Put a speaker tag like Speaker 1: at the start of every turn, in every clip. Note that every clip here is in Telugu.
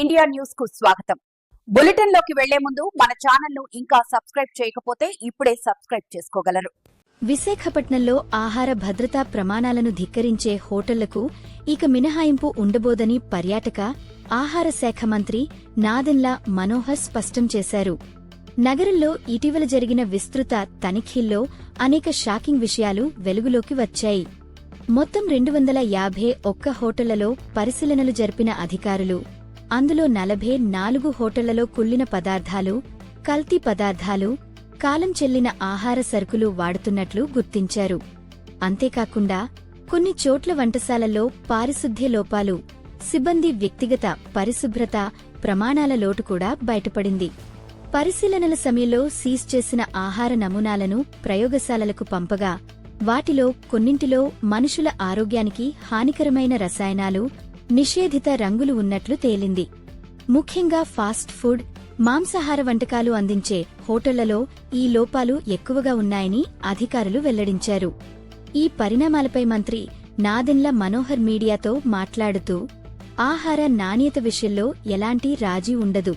Speaker 1: ఇండియా న్యూస్కు స్వాగతం. బులెటిన్లోకి వెళ్ళే ముందు మన ఛానల్ను ఇంకా సబ్స్క్రైబ్ చేయకపోతే ఇప్పుడే సబ్స్క్రైబ్ చేసుకోగలరు.
Speaker 2: విశాఖపట్నంలో ఆహార భద్రతా ప్రమాణాలను ధిక్కరించే హోటళ్ళకు ఇక మినహాయింపు ఉండబోదని పర్యాటక ఆహార శాఖ మంత్రి నాదెన్లా మనోహర్ స్పష్టం చేశారు. నగరంలో ఇటీవల జరిగిన విస్తృత తనిఖీల్లో అనేక షాకింగ్ విషయాలు వెలుగులోకి వచ్చాయి. మొత్తం రెండు వందల యాభై ఒక్క హోటళ్ళలో పరిశీలనలు జరిపిన అధికారులు అందులో నలభై నాలుగు హోటళ్ళలో కుళ్ళిన పదార్థాలు కల్తీ పదార్థాలు కాలం చెల్లిన ఆహార సరుకులు వాడుతున్నట్లు గుర్తించారు. అంతేకాకుండా కొన్ని చోట్ల వంటశాలల్లో పారిశుద్ధ్య లోపాలు సిబ్బంది వ్యక్తిగత పరిశుభ్రత ప్రమాణాల లోటు కూడా బయటపడింది. పరిశీలనల సమయంలో సీజ్ చేసిన ఆహార నమూనాలను ప్రయోగశాలలకు పంపగా వాటిలో కొన్నింటిలో మనుషుల ఆరోగ్యానికి హానికరమైన రసాయనాలు నిషేధిత రంగులు ఉన్నట్లు తేలింది. ముఖ్యంగా ఫాస్ట్ ఫుడ్ మాంసాహార వంటకాలు అందించే హోటళ్ళలో ఈ లోపాలు ఎక్కువగా ఉన్నాయని అధికారులు వెల్లడించారు. ఈ పరిణామాలపై మంత్రి నాదెన్ల మనోహర్ మీడియాతో మాట్లాడుతూ ఆహార నాణ్యత విషయంలో ఎలాంటి రాజీ ఉండదు.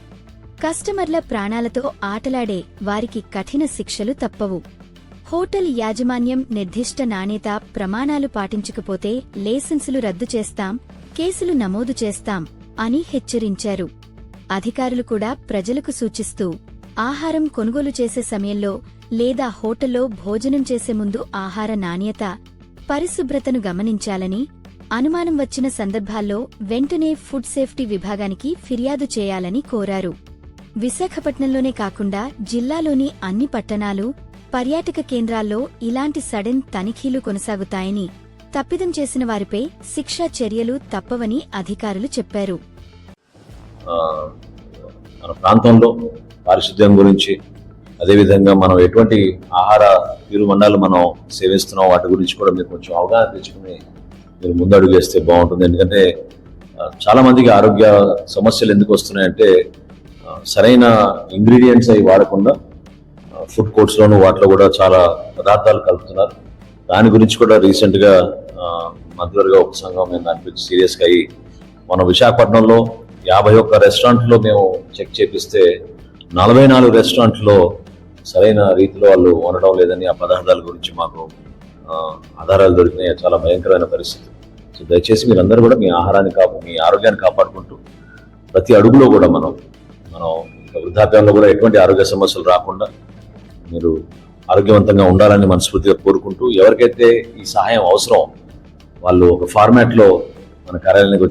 Speaker 2: కస్టమర్ల ప్రాణాలతో ఆటలాడే వారికి కఠిన శిక్షలు తప్పవు. హోటల్ యాజమాన్యం నిర్దిష్ట నాణ్యత ప్రమాణాలు పాటించకపోతే లైసెన్సులు రద్దు చేస్తాం కేసులు నమోదు చేస్తాం అని హెచ్చరించారు. అధికారులు కూడా ప్రజలకు సూచిస్తూ ఆహారం కొనుగోలు చేసే సమయంలో లేదా హోటల్లో భోజనం చేసే ముందు ఆహార నాణ్యత పరిశుభ్రతను గమనించాలని అనుమానం వచ్చిన సందర్భాల్లో వెంటనే ఫుడ్ సేఫ్టీ విభాగానికి ఫిర్యాదు చేయాలని కోరారు. విశాఖపట్నంలోనే కాకుండా జిల్లాలోని అన్ని పట్టణాలు పర్యాటక కేంద్రాల్లో ఇలాంటి సడెన్ తనిఖీలు కొనసాగుతాయని తప్పిదం చేసిన వారిపై శిక్షా చర్యలు తప్పవని అధికారులు చెప్పారు.
Speaker 3: మన ప్రాంతంలో పారిశుద్ధ్యం గురించి అదేవిధంగా మనం ఎటువంటి ఆహార తీరుమండాలు మనం సేవిస్తున్నాం వాటి గురించి కూడా మీరు కొంచెం అవగాహన తెచ్చుకుని మీరు ముందడుగు వేస్తే బాగుంటుంది. ఎందుకంటే చాలామందికి ఆరోగ్య సమస్యలు ఎందుకు వస్తున్నాయంటే సరైన ఇంగ్రీడియంట్స్ అవి వాడకుండా ఫుడ్ కోర్ట్స్లోను వాటిలో కూడా చాలా పదార్థాలు కలుపుతున్నారు. దాని గురించి కూడా రీసెంట్గా మంత్రులుగా ఉపసంఘం మేము దాని గురించి సీరియస్గా అయ్యి మన విశాఖపట్నంలో యాభై ఒక్క రెస్టారెంట్లో మేము చెక్ చేపిస్తే నలభై నాలుగు రెస్టారెంట్లో సరైన రీతిలో వాళ్ళు ఉండడం లేదని ఆ పదార్థాల గురించి మాకు ఆధారాలు దొరికినాయి. చాలా భయంకరమైన పరిస్థితి. సో దయచేసి మీరందరూ కూడా మీ ఆహారాన్ని కాపు మీ ఆరోగ్యాన్ని కాపాడుకుంటూ ప్రతి అడుగులో కూడా మనం మనం వృద్ధాప్యంలో కూడా ఎటువంటి ఆరోగ్య సమస్యలు రాకుండా మీరు ఆరోగ్యవంతంగా ఉండాలని మనస్ఫూర్తిగా కోరుకుంటూ ఎవరికైతే ఈ సహాయం అవసరం వాళ్ళు ఒక ఫార్మాట్లో మన కార్యాలయానికి